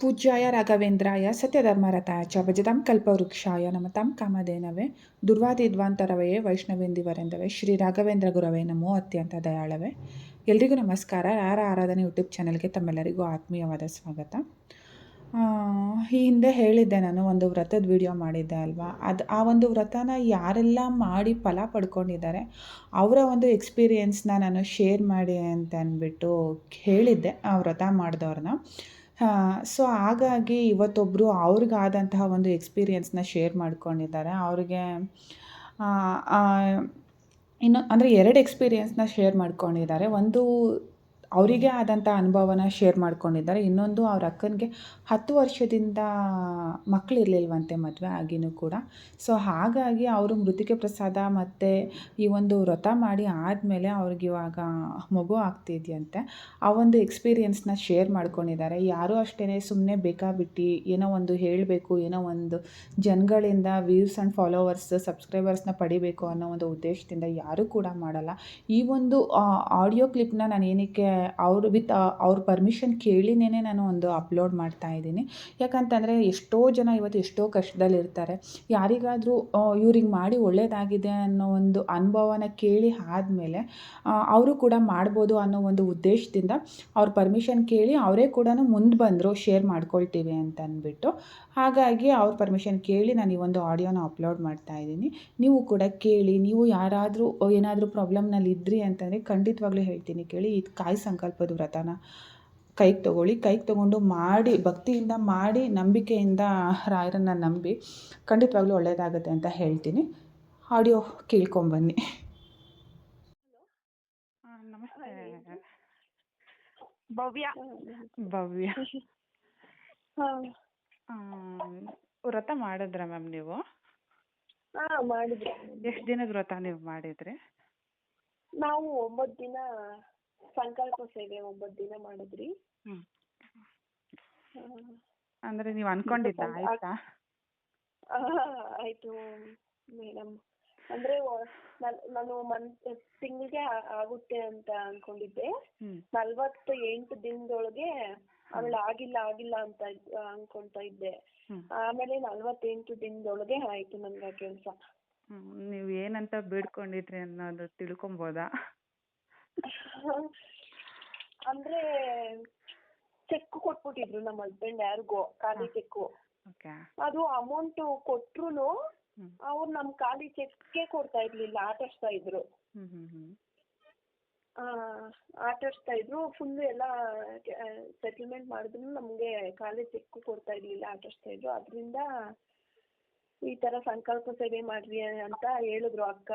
ಪೂಜ್ಯಾಯ ರಾಘವೇಂದ್ರಾಯ ಸತ್ಯಧರ್ಮರತಾಯ ಚ ಭಜತಾಂ ಕಲ್ಪವೃಕ್ಷಾಯ ನಮತಾಂ ಕಾಮಧೇನವೇ ದುರ್ವಾದಿಧ್ವಾಂತರವಯೇ ವೈಷ್ಣವೇಂದಿವರೆಂದವೇ ಶ್ರೀ ರಾಘವೇಂದ್ರ ಗುರವೇ ನಮೋ ಅತ್ಯಂತ ದಯಾಳವೇ. ಎಲ್ರಿಗೂ ನಮಸ್ಕಾರ. ಯಾರ ಆರಾಧನೆ ಯೂಟ್ಯೂಬ್ ಚಾನಲ್ಗೆ ತಮ್ಮೆಲ್ಲರಿಗೂ ಆತ್ಮೀಯವಾದ ಸ್ವಾಗತ. ಈ ಹಿಂದೆ ಹೇಳಿದ್ದೆ ನಾನು, ಒಂದು ವ್ರತದ ವಿಡಿಯೋ ಮಾಡಿದ್ದೆ ಅಲ್ವಾ? ಅದು, ಆ ಒಂದು ವ್ರತನ ಯಾರೆಲ್ಲ ಮಾಡಿ ಫಲ ಪಡ್ಕೊಂಡಿದ್ದಾರೆ, ಅವರ ಒಂದು ಎಕ್ಸ್ಪೀರಿಯೆನ್ಸ್ನ ನಾನು ಶೇರ್ ಮಾಡಿ ಅಂತ ಅಂದ್ಬಿಟ್ಟು ಹೇಳಿದ್ದೆ ಆ ವ್ರತ ಮಾಡಿದವ್ರನ್ನ. ಸೊ ಹಾಗಾಗಿ ಇವತ್ತೊಬ್ಬರು ಅವ್ರಿಗಾದಂತಹ ಒಂದು ಎಕ್ಸ್ಪೀರಿಯೆನ್ಸ್ನ ಶೇರ್ ಮಾಡ್ಕೊಂಡಿದ್ದಾರೆ. ಅವ್ರಿಗೆ ಇನ್ನು, ಅಂದರೆ ಎರಡು ಎಕ್ಸ್ಪೀರಿಯೆನ್ಸ್ನ ಶೇರ್ ಮಾಡ್ಕೊಂಡಿದ್ದಾರೆ. ಒಂದು ಅವರಿಗೆ ಆದಂಥ ಅನುಭವನ ಶೇರ್ ಮಾಡ್ಕೊಂಡಿದ್ದಾರೆ. ಇನ್ನೊಂದು ಅವ್ರ ಅಕ್ಕನಿಗೆ ಹತ್ತು ವರ್ಷದಿಂದ ಮಕ್ಕಳಿರ್ಲಿಲ್ವಂತೆ ಮದುವೆ ಆಗಿನೂ ಕೂಡ. ಸೊ ಹಾಗಾಗಿ ಅವರು ಮೃತಿಕೆ ಪ್ರಸಾದ ಮತ್ತು ಈ ಒಂದು ವ್ರತ ಮಾಡಿ ಆದಮೇಲೆ ಅವ್ರಿಗೆ ಇವಾಗ ಮಗು ಆಗ್ತಿದೆಯಂತೆ. ಆ ಒಂದು ಎಕ್ಸ್ಪೀರಿಯೆನ್ಸ್ನ ಶೇರ್ ಮಾಡ್ಕೊಂಡಿದ್ದಾರೆ. ಯಾರೂ ಅಷ್ಟೇ ಸುಮ್ಮನೆ ಬೇಕಾಬಿಟ್ಟು ಏನೋ ಒಂದು ಹೇಳಬೇಕು, ಏನೋ ಒಂದು ಜನಗಳಿಂದ ವ್ಯೂಸ್ ಆ್ಯಂಡ್ ಫಾಲೋವರ್ಸ್ ಸಬ್ಸ್ಕ್ರೈಬರ್ಸ್ನ ಪಡಿಬೇಕು ಅನ್ನೋ ಒಂದು ಉದ್ದೇಶದಿಂದ ಯಾರೂ ಕೂಡ ಮಾಡಲ್ಲ. ಈ ಒಂದು ಆಡಿಯೋ ಕ್ಲಿಪ್ನ ನಾನು ಏನಕ್ಕೆ ಅವರು ವಿತ್ ಅವ್ರ ಪರ್ಮಿಷನ್ ಕೇಳಿನೇ ನಾನು ಒಂದು ಅಪ್ಲೋಡ್ ಮಾಡ್ತಾ ಇದ್ದೀನಿ. ಯಾಕಂತಂದರೆ ಎಷ್ಟೋ ಜನ ಇವತ್ತು ಎಷ್ಟೋ ಕಷ್ಟದಲ್ಲಿರ್ತಾರೆ ಯಾರಿಗಾದರೂ ಇವ್ರಿಗೆ ಮಾಡಿ ಒಳ್ಳೆಯದಾಗಿದೆ ಅನ್ನೋ ಒಂದು ಅನುಭವನ ಕೇಳಿ ಆದಮೇಲೆ ಅವರು ಕೂಡ ಮಾಡ್ಬೋದು ಅನ್ನೋ ಒಂದು ಉದ್ದೇಶದಿಂದ ಅವ್ರ ಪರ್ಮಿಷನ್ ಕೇಳಿ ಅವರೇ ಕೂಡ ಮುಂದೆ ಬಂದರು ಶೇರ್ ಮಾಡ್ಕೊಳ್ತೀವಿ ಅಂತ ಅಂದ್ಬಿಟ್ಟು ಹಾಗಾಗಿ ಅವ್ರ ಪರ್ಮಿಷನ್ ಕೇಳಿ ನಾನು ಈ ಒಂದು ಆಡಿಯೋನ ಅಪ್ಲೋಡ್ ಮಾಡ್ತಾ ಇದ್ದೀನಿ. ನೀವು ಕೂಡ ಕೇಳಿ ನೀವು ಯಾರಾದರೂ ಏನಾದರೂ ಪ್ರಾಬ್ಲಮ್ನಲ್ಲಿ ಇದ್ರಿ ಅಂತಂದರೆ ಖಂಡಿತವಾಗ್ಲೂ ಹೇಳ್ತೀನಿ ಕೇಳಿ. ಇದು ಕಾಯಿ ಸಂಕಲ್ಪದ ವ್ರತನ ಕೈಗೆ ತೊಗೊಳ್ಳಿ. ಕೈಗೆ ತೊಗೊಂಡು ಮಾಡಿ ಭಕ್ತಿಯಿಂದ ಮಾಡಿ ನಂಬಿಕೆಯಿಂದ ರಾಯರನ್ನು ನಂಬಿ ಖಂಡಿತವಾಗ್ಲೂ ಒಳ್ಳೆಯದಾಗುತ್ತೆ ಅಂತ ಹೇಳ್ತೀನಿ. ಆಡಿಯೋ ಕೇಳ್ಕೊಂಬನ್ನಿ ನಮಸ್ತೆ. ಭವ್ಯ. ಭವ್ಯ. ಹಾಂ. ವ್ರತ ಮಾಡಿದ್ರ ಮ್ಯಾಮ್ ನೀವು? ಹಾಂ ಮಾಡಿದ್ವಿ. ಎಷ್ಟು ದಿನದ ವ್ರತ ನೀವು ಮಾಡಿದ್ರಿ? ನಾವು ಒಂಬತ್ತು ದಿನ ಸಂಕಲ್ಪ ಸೇವೆ ಒಂಬತ್ತು ದಿನ ಮಾಡಿದ್ರಿ. ಅಂದ್ರೆ ಅಂದರೆ ನೀವು ಅನ್ಕೊಂಡಿದ್ದ ಆಯ್ತಾ? ಆಯ್ತು ಮೇಡಮ್ ಅಂದ್ರೆ ನಾನ್- ಮಂತ್ ತಿಂಗಳಿಗೆ ಆಗುತ್ತೆ ಅಂತ ಅನ್ಕೊಂಡಿದ್ದೆ. ನಲ್ವತ್ತು ಎಂಟು ದಿನದೊಳಗೆ ಆಮೇಲೆ ಆಗಿಲ್ಲ ಆಗಿಲ್ಲ ಅಂತ ಅನ್ಕೊಂತ ಇದ್ದೆ. ಆಮೇಲೆ ನಲ್ವತ್ತೆಂಟು ದಿನದೊಳಗೆ ಆಯ್ತು ನನ್ಗೆ ಆ ಕೆಲ್ಸ. ನೀವು ಏನಂತ ಬೇಡ್ಕೊಂಡಿದ್ರಿ ಅನ್ನೋದು ತಿಳ್ಕೊಬೋದಾ? ಅಂದ್ರೆ ಚೆಕ್ ಕೊಟ್ಬಿಟ್ಟಿದ್ರು ನಮ್ಮ ಹಸ್ಬೆಂಡ್ ಯಾರಿಗೋ ಖಾಲಿ ಚೆಕ್ ಅದು ಅಮೌಂಟ್ ಕೊಟ್ರುನು. ಅವ್ರು ನಮ್ ಖಾಲಿ ಚೆಕ್ಗೆ ಕೊಡ್ತಾ ಇರ್ಲಿಲ್ಲ ಆಟಾಡ್ತಾ ಇದ್ರು. ಹ್ಮ್ ಹ್ಮ್ ಹ್ಮ್ ಆ, ಆಟಿಸ್ತಾ ಇದ್ರು. ಫುಲ್ ಎಲ್ಲ ಸೆಟಲ್ಮೆಂಟ್ ಮಾಡಿದ್ರು ನಮ್ಗೆ ಕಾಲೇಜ್ ಚೆಕ್ ಕೊಡ್ತಾ ಇರ್ಲಿಲ್ಲ ಆಟಾಡಿಸ್ತಾ ಇದ್ರು. ಅದರಿಂದ ಈ ತರ ಸಂಕಲ್ಪ ಸೇವೆ ಮಾಡ್ರಿ ಅಂತ ಹೇಳಿದ್ರು ಅಕ್ಕ.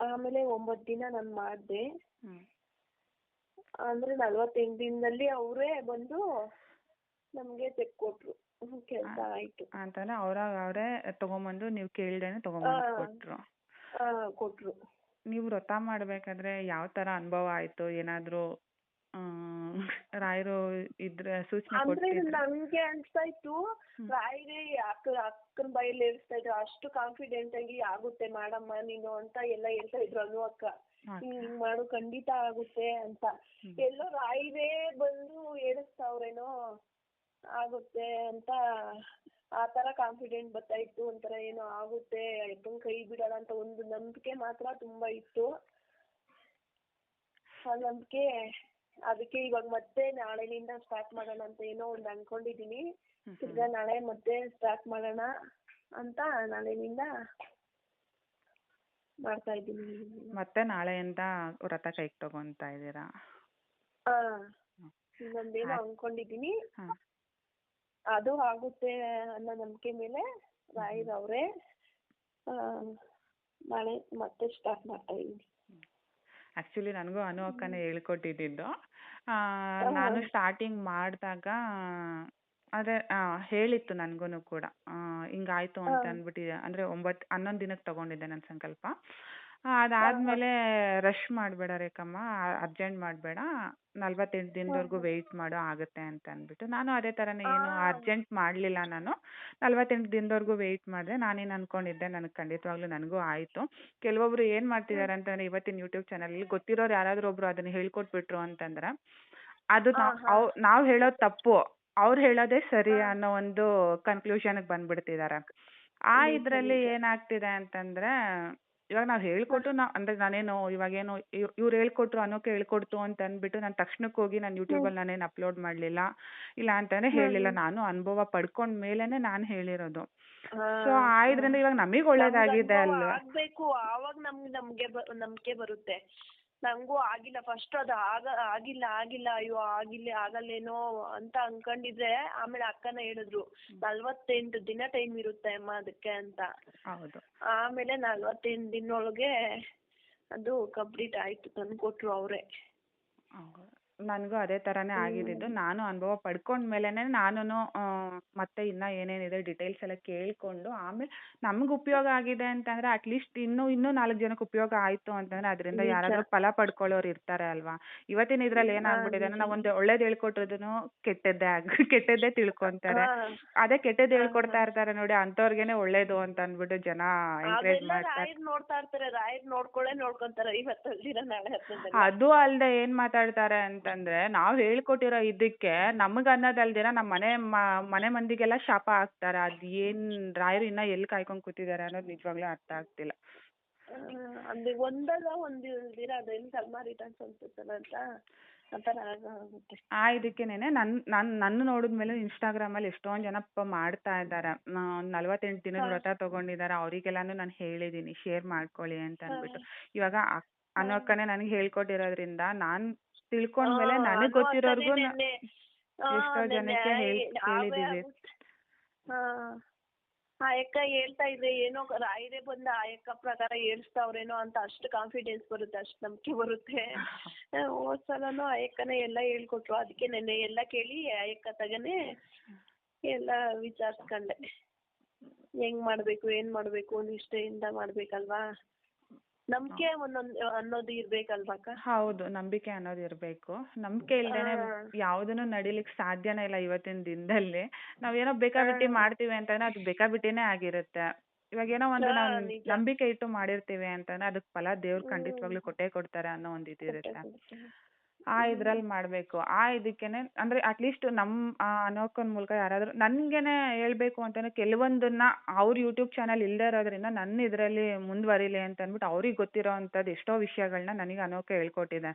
ಆಮೇಲೆ ಒಂಬತ್ತು ದಿನ ನಾನು ಮಾಡಿದೆ. ಅಂದ್ರೆ ನಲ್ವತ್ತೆಂಟು ದಿನದಲ್ಲಿ ಅವರೇ ಬಂದು ನಮ್ಗೆ ಚೆಕ್ ಕೊಟ್ರು. ಕೆಲಸ ಆಯ್ತು. ಅಂತಾನೆ ಅವ್ರಾಗ ಅವರೇ ತಗೊಂಬಂದು ನೀವು ಕೇಳ್ದೇನೆ ತಗೊಂಬಂದು ಕೊಟ್ರು. ಕೊಟ್ರು. ನೀವು ವ್ರತ ಮಾಡ್ಬೇಕಾದ್ರೆ ಯಾವ ತರ ಅನುಭವ ಆಯ್ತು? ಏನಾದ್ರು ಆ, ರಾಯರು ಇದ್ರೆ ಸೂಚನೆ ಅಂದ್ರೆ ನಮ್ಗೆ ಅನ್ಸ್ತಾ ಇತ್ತು ರಾಯರೇ ಅಕ್ಕ ಅಕ್ಕನ ಬೈಯಲ್ಲಿ ಏರಿಸ್ತಾ ಇದ್ರು ಅಷ್ಟು ಕಾನ್ಫಿಡೆಂಟ್ ಆಗಿ ಆಗುತ್ತೆ ಮಾಡಮ್ಮ ನೀನು ಅಂತ ಎಲ್ಲ ಹೇಳ್ತಾ ಇದ್ರು ಅನು ಅಕ್ಕ. ಹಿಂಗ್ ಮಾಡು ಖಂಡಿತ ಆಗುತ್ತೆ ಅಂತ. ಎಲ್ಲೋ ರಾಯರೇ ಬಂದು ಏರಿಸ್ತಾವ್ರೇನೋ ಆಗುತ್ತೆ ಅಂತ ಆ ತರ ಕಾನ್ಫಿಡೆಂಟ್ ಬರ್ತಾ ಇತ್ತು ಒಂಥರ ಏನೋ ಆಗುತ್ತೆ ಅಪ್ಪನ್ ಕೈ ಬಿಡೋಣ ಅಂತ ಒಂದು ನಂಬಿಕೆ ಮಾತ್ರ ತುಂಬಾ ಇತ್ತು. ಆ ನಂಬಿಕೆ ಅದಕ್ಕೆ ಇವಾಗ ಮತ್ತೆ ನಾಳೆಯಿಂದ ಸ್ಟಾರ್ಟ್ ಮಾಡೋಣ ಅಂತ ಏನೋ ಒಂದು ಅನ್ಕೊಂಡಿದೀನಿ. ತಿರ್ಗಾ ನಾಳೆ ಮತ್ತೆ ಸ್ಟಾರ್ಟ್ ಮಾಡೋಣ ಅಂತ ನಾಳೆಯಿಂದ ಮಾಡ್ತಾ ಇದ್ದೀನಿ. ಮತ್ತೆ ನಾಳೆಯಿಂದ ವ್ರತ ಕೈಗೆ ತಗೊಂತಾ ಇದ್ದೀರಾ? ಹಾ ಇನ್ನೊಂದೇನೋ ಅನ್ಕೊಂಡಿದೀನಿ. ಅದು ಆಗುತ್ತೆ ಅನ್ನೋ ನಂಬಿಕೆ ಮೇಲೆ ರಾಯರ್ ಅವ್ರೆ ನಾಳೆ ಮತ್ತೆ ಸ್ಟಾರ್ಟ್ ಮಾಡ್ತಾ ಇದೀನಿ ಆಕ್ಚುಲಿ ನನಗೂ ಅನು ಅಕ್ಕನೇ ಹೇಳ್ಕೊಟ್ಟಿದ್ದು. ನಾನು ಸ್ಟಾರ್ಟಿಂಗ್ ಮಾಡಿದಾಗ ಅದೇ ಹೇಳಿತ್ತು ನನಗೂ ಕೂಡ. ಹಿಂಗಾಯ್ತು ಅಂತ ಅಂದ್ಬಿಟ್ಟು ಅಂದ್ರೆ ಒಂಬತ್ತು ಹನ್ನೊಂದು ದಿನಕ್ಕೆ ತಗೊಂಡಿದ್ದೆ ನನ್ನ ಸಂಕಲ್ಪ. ಅದಾದ್ಮೇಲೆ ರಶ್ ಮಾಡಬೇಡ ರೇಖಮ್ಮ ಅರ್ಜೆಂಟ್ ಮಾಡಬೇಡ. ನಲ್ವತ್ತೆಂಟು ದಿನದವರೆಗೂ ವೆಯ್ಟ್ ಮಾಡು ಆಗುತ್ತೆ ಅಂತ ಅಂದ್ಬಿಟ್ಟು. ನಾನು ಅದೇ ಥರನೇ ಏನು ಅರ್ಜೆಂಟ್ ಮಾಡಲಿಲ್ಲ ನಾನು. ನಲ್ವತ್ತೆಂಟು ದಿನದವರೆಗೂ ವೆಯ್ಟ್ ಮಾಡಿದೆ. ನಾನೇನು ಅನ್ಕೊಂಡಿದ್ದೆ? ನನಗೆ ಖಂಡಿತವಾಗ್ಲೂ ನನಗೂ ಆಯಿತು. ಕೆಲವೊಬ್ರು ಏನು ಮಾಡ್ತಿದ್ದಾರೆ ಅಂತಂದ್ರೆ ಇವತ್ತಿನ ಯೂಟ್ಯೂಬ್ ಚಾನಲಲ್ಲಿ ಗೊತ್ತಿರೋರು ಯಾರಾದರೂ ಒಬ್ರು ಅದನ್ನ ಹೇಳ್ಕೊಟ್ಬಿಟ್ರು ಅಂತಂದ್ರೆ ಅದು ನಾವು ನಾವ್. ಹೇಳೋದ್ ತಪ್ಪು. ಅವ್ರು ಹೇಳೋದೇ ಸರಿ ಅನ್ನೋ ಒಂದು ಕನ್ಕ್ಲೂಷನ್ಗೆ ಬಂದ್ಬಿಡ್ತಿದಾರೆ. ಆ ಇದರಲ್ಲಿ. ಏನಾಗ್ತಿದೆ ಅಂತಂದ್ರೆ ಇವಾಗ ನಾವ್ ಹೇಳ್ಕೊಟ್ಟು ನಾವ್ ಅಂದ್ರೆ ನಾನೇನು ಇವಾಗೇನು ಇವ್ ಇವ್ರು ಹೇಳ್ಕೊಟ್ರು ಅನ್ನೋಕೆ ಹೇಳ್ಕೊಡ್ತು ಅಂತ ಅಂದ್ಬಿಟ್ಟು ನಾನು ತಕ್ಷಣಕ್ಕೆ ಹೋಗಿ ನಾನು ಯೂಟ್ಯೂಬಲ್ಲಿ ನಾನೇನು ಅಪ್ಲೋಡ್ ಮಾಡ್ಲಿಲ್ಲ. ಇಲ್ಲ ಅಂತಾನೆ ಹೇಳಲಿಲ್ಲ ಹೇಳಿಲ್ಲ. ನಾನು ಅನುಭವ ಪಡ್ಕೊಂಡ್ ಮೇಲೇನೆ ನಾನು ಹೇಳಿರೋದು. ಸೊ ಆಯ್ದ್ರಿಂದ ಇವಾಗ ನಮಗ್ ಒಳ್ಳೇದಾಗಿದೆ ಅಲ್ವಾ? ಆಗಬೇಕು. ಆವಾಗ ನಮ್ಗ್ ನಂಬಿಕೆ ಬರುತ್ತೆ. ನಂಗೂ ಆಗಿಲ್ಲ. ಫಸ್ಟ್ ಅದು ಆಗ ಆಗಿಲ್ಲ ಆಗಿಲ್ಲ ಅಯ್ಯೋ ಆಗಿಲ್ಲ ಆಗಲ್ಲೇನೋ ಅಂತ ಅನ್ಕೊಂಡಿದ್ರೆ ಆಮೇಲೆ ಅಕ್ಕನ ಹೇಳಿದ್ರು ನಲ್ವತ್ತೆಂಟು ದಿನ ಟೈಮ್ ಇರುತ್ತೆ ಅಮ್ಮ ಅದಕ್ಕೆ ಅಂತ. ಆಮೇಲೆ ನಲ್ವತ್ತೆಂಟು ದಿನೊಳಗೆ ಅದು ಕಂಪ್ಲೀಟ್ ಆಯ್ತು ತಂದ್ಕೊಟ್ರು ಅವರೇ. ನನಗೂ ಅದೇ ತರಾನೇ ಆಗಿದ್ದಿದ್ದು ನಾನು ಅನುಭವ ಪಡ್ಕೊಂಡ್ ಮೇಲೆನೇ ನಾನು ಮತ್ತೆ ಇನ್ನ ಏನೇನಿದೆ ಡೀಟೇಲ್ಸ್ ಎಲ್ಲ ಕೇಳ್ಕೊಂಡು ಆಮೇಲೆ ನಮ್ಗ್ ಉಪಯೋಗ ಆಗಿದೆ ಅಂತಂದ್ರೆ ಅಟ್ಲೀಸ್ಟ್ ಇನ್ನೂ ಇನ್ನೂ ನಾಲ್ಕು ಜನಕ್ಕೆ ಉಪಯೋಗ ಆಯ್ತು ಅಂತಂದ್ರೆ ಅದರಿಂದ ಯಾರಾದರೂ ಫಲ ಪಡ್ಕೊಳ್ಳೋರು ಇರ್ತಾರೆ ಅಲ್ವಾ? ಇವತ್ತಿನ ಇದ್ರಲ್ಲಿ ಏನಾಗ್ಬಿಟ್ಟಿದೆ. ನಾವ್ ಒಂದ್ ಒಳ್ಳೇದ್ ಹೇಳ್ಕೊಟ್ರುನು ಕೆಟ್ಟದ್ದೇ ಆಗ್ ಕೆಟ್ಟದ್ದೇ ತಿಳ್ಕೊಂತಾರೆ. ಅದೇ ಕೆಟ್ಟದ್ ಹಾ, ಹೇಳ್ಕೊಡ್ತಾ ಇರ್ತಾರೆ ನೋಡಿ ಅಂತವ್ರಿಗೇನೆ ಒಳ್ಳೇದು ಅಂತ ಅಂದ್ಬಿಟ್ಟು ಜನ ಎಂಕರೇಜ್ ಮಾಡ್ತಾರೆ ರಾಯರ್ ನೋಡ್ತಾ ಇರ್ತಾರೆ ರಾಯರ್ ನೋಡ್ಕೊಳ್ಳೇ ನೋಡ್ಕೊಂತಾರೆ ಇವತ್ತು ಅಲ್ದಿರ ನಾಳೆ ಹತ್ತದಲ್ಲಿ ಅದು ಅಲ್ದೆ ಏನ್ ಮಾತಾಡ್ತಾರೆ ಅಂತಂದ್ರೆ ನಾವ್ ಹೇಳ್ಕೊಟ್ಟಿರೋ ಇದಕ್ಕೆ ನಮಗ್ ಅನ್ನೋದಲ್ದಿರ ನಮ್ ಮನೆ ಮನೆ ಮಂದಿಗೆಲ್ಲ ಶಾಪ ಹಾಕ್ತಾರೆ. ಅದ್ ಏನ್ ರಾಯರು ಇನ್ನ ಎಲ್ಲಿ ಕಾಯ್ಕೊಂಡ್ ಕೂತಿದಾರೆ ಅನ್ನೋದು ನಿಜವಾಗ್ಲೂ ಅರ್ಥ ಆಗ್ತಿಲ್ಲ. ಅಂದ್ರೆ ಒಂದಲ್ಲ ಒಂದು ಇಲ್ದಿರ ಅದೇನ್ ಕರ್ಮ ರಿಟರ್ನ್ಸ್ ಅನ್ಸುತ್ತಲ್ಲ ಅಂತ ಆತರ ಆಗುತ್ತೆ. ಆ ಇದಕ್ಕೆನೇನೆ ನನ್ ನನ್ ನನ್ನ ನೋಡಿದ್ಮೇಲೆ ಇನ್ಸ್ಟಾಗ್ರಾಮ್ ಅಲ್ಲಿ ಎಷ್ಟೊಂದ್ ಜನ ಪಾಪ ಮಾಡ್ತಾ ಇದ್ದಾರೆ. ನಲ್ವತ್ತೆಂಟು ದಿನದ. ವ್ರತ ತಗೊಂಡಿದ್ದಾರೆ. ಅವ್ರಿಗೆಲ್ಲಾನು ನಾನು ಹೇಳಿದೀನಿ ಶೇರ್ ಮಾಡ್ಕೊಳ್ಳಿ ಅಂತ ಅಂದ್ಬಿಟ್ಟು. ಇವಾಗ ಅನ್ನೋಕ್ಕನೆ ನನಗೆ ಹೇಳ್ಕೊಟ್ಟಿರೋದ್ರಿಂದ ನಾನ್ ತಿಳ್ಕೊಂಡ್ಮೇಲೆ ನನಗ್ ಗೊತ್ತಿರೋರ್ಗು ಎಷ್ಟೋ ಜನಕ್ಕೆ ಹೇಳಿದೀವಿ. ಆಗುತ್ತೆ. ಆ ಅಕ್ಕ ಹೇಳ್ತಾ ಇದ್ರೆ ಏನೋ ರಾಯರೇ ಬಂದ ಆಯಕ್ಕ ಪ್ರಕಾರ ಹೇಳ್ಸ್ತಾವ್ರೇನೋ ಅಂತ ಅಷ್ಟು ಕಾನ್ಫಿಡೆನ್ಸ್ ಬರುತ್ತೆ ಅಷ್ಟು ನಂಬಿಕೆ ಬರುತ್ತೆ ಹೋದ್ ಸಲನೂ ಆ ಅಕ್ಕನೇ ಎಲ್ಲ ಹೇಳ್ಕೊಟ್ರು ಅದಕ್ಕೆ ನೆನ್ನೆ ಎಲ್ಲ ಕೇಳಿ ಆಯಕ್ಕ ತಗನೆ ಎಲ್ಲ ವಿಚಾರಿಸ್ಕೊಂಡೆ ಹೆಂಗ್ ಮಾಡ್ಬೇಕು ಏನ್ ಮಾಡ್ಬೇಕು ನಿಷ್ಠೆಯಿಂದ ಮಾಡ್ಬೇಕಲ್ವಾ ನಂಬಿಕೆ ಒಂದೊಂದ್ ಅನ್ನೋದು ಇರ್ಬೇಕಲ್ವಾ ಅಕ್ಕ ಹೌದು ನಂಬಿಕೆ ಅನ್ನೋದು ಇರ್ಬೇಕು ನಂಬಿಕೆ ಇಲ್ದೇನೆ. ಯಾವ್ದನ್ನು ನಡಿಲಿಕ್ ಸಾಧ್ಯನೇ ಇಲ್ಲ ಇವತ್ತಿನ ದಿನದಲ್ಲಿ ನಾವೇನೋ ಬೇಕಾಬಿಟ್ಟಿ ಹಾ. ಮಾಡ್ತೀವಿ ಅಂತಂದ್ರೆ ಅದು ಬೇಕಾಬಿಟ್ಟಿನೇ ಆಗಿರುತ್ತೆ ಇವಾಗ ಏನೋ ಒಂದು ನಾವು ನಂಬಿಕೆ ಇಟ್ಟು ಮಾಡಿರ್ತೀವಿ ಅಂತಂದ್ರೆ ಅದಕ್ ಫಲ ದೇವ್ರು. ಖಂಡಿತವಾಗ್ಲೂ ಕೊಟ್ಟೇ ಕೊಡ್ತಾರೆ ಅನ್ನೋ ಒಂದ್ ಇದಿರುತ್ತೆ ಕೊಡುತ್ತೆ. ಆ ಇದ್ರಲ್ಲಿ ಮಾಡ್ಬೇಕು. ಆ ಇದಕ್ಕೇನೆ ಅಂದ್ರೆ ಅಟ್ಲೀಸ್ಟ್ ನಮ್ ಆ ಅನೋಕನ್ ಮೂಲಕ ಯಾರಾದ್ರೂ ನನ್ಗೇನೆ ಹೇಳ್ಬೇಕು ಅಂತಾನೆ ಕೆಲವೊಂದನ್ನ ಅವ್ರ ಯೂಟ್ಯೂಬ್ ಚಾನಲ್ ಇಲ್ದೇ ಇರೋದ್ರಿಂದ ನನ್ನ ಇದ್ರಲ್ಲಿ ಮುಂದುವರಿಲಿ ಅಂತ ಅಂದ್ಬಿಟ್ಟು ಅವ್ರಿಗೆ ಗೊತ್ತಿರೋ ಅಂಥದ್ದು ಎಷ್ಟೋ ವಿಷಯಗಳನ್ನ ನನಗೆ ಅನೋಕ ಹೇಳ್ಕೊಟ್ಟಿದೆ.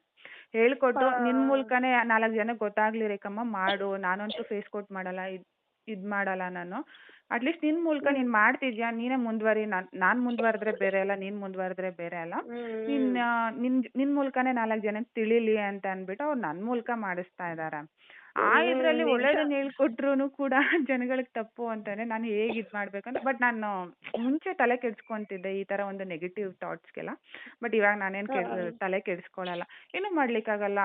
ಹೇಳ್ಕೊಟ್ಟು. ನಿನ್ ಮೂಲಕನೇ ನಾಲ್ಕು ಜನಕ್ಕೆ ಗೊತ್ತಾಗ್ಲಿ ರೇಖಮ್ಮ ಮಾಡು. ನಾನಂತೂ ಫೇಸ್ ಕೋಟ್ ಮಾಡಲ್ಲ ಇದ್ ಇದ್ ಮಾಡಲ್ಲ ನಾನು. ಅಟ್ಲೀಸ್ಟ್ ನಿನ್ ಮೂಲಕ ನೀನ್ ಮಾಡ್ತಿದ್ಯಾ? ನೀನೇ ಮುಂದುವರಿ. ನಾನ್ ನಾನ್ ಮುಂದುವರೆದ್ರೆ ಬೇರೆ ಅಲ್ಲ ನೀನ್ ಮುಂದುವರೆದ್ರೆ ಬೇರೆ ಅಲ್ಲ. ನಿನ್ ನಿನ್ ನಿನ್ ಮೂಲಕನೇ ನಾಲ್ಕು ಜನಕ್ಕೆ ತಿಳಿಲಿ ಅಂತ ಅಂದ್ಬಿಟ್ಟು ಅವ್ರು ನನ್ ಮೂಲಕ ಮಾಡಿಸ್ತಾ ಇದಾರೆ. ಆ ಇದ್ರಲ್ಲಿ. ಒಳ್ಳೇದನ್ನ ಹೇಳ್ಕೊಟ್ರುನು ಕೂಡ ಜನಗಳಿಗೆ ತಪ್ಪು ಅಂತಾನೆ ನಾನು ಹೇಗ್ ಇದ್ ಮಾಡ್ಬೇಕಂತ ಬಟ್ ನಾನು ಮುಂಚೆ ತಲೆ ಕೆಡ್ಸ್ಕೊಂತಿದ್ದೆ ಈ ತರ ಒಂದು ನೆಗೆಟಿವ್ ಥಾಟ್ಸ್ಗೆಲ್ಲ ಬಟ್ ಇವಾಗ ನಾನೇನ್ ತಲೆ ಕೆಡ್ಸ್ಕೊಳಲ್ಲ. ಏನು ಮಾಡ್ಲಿಕ್ಕಾಗಲ್ಲ.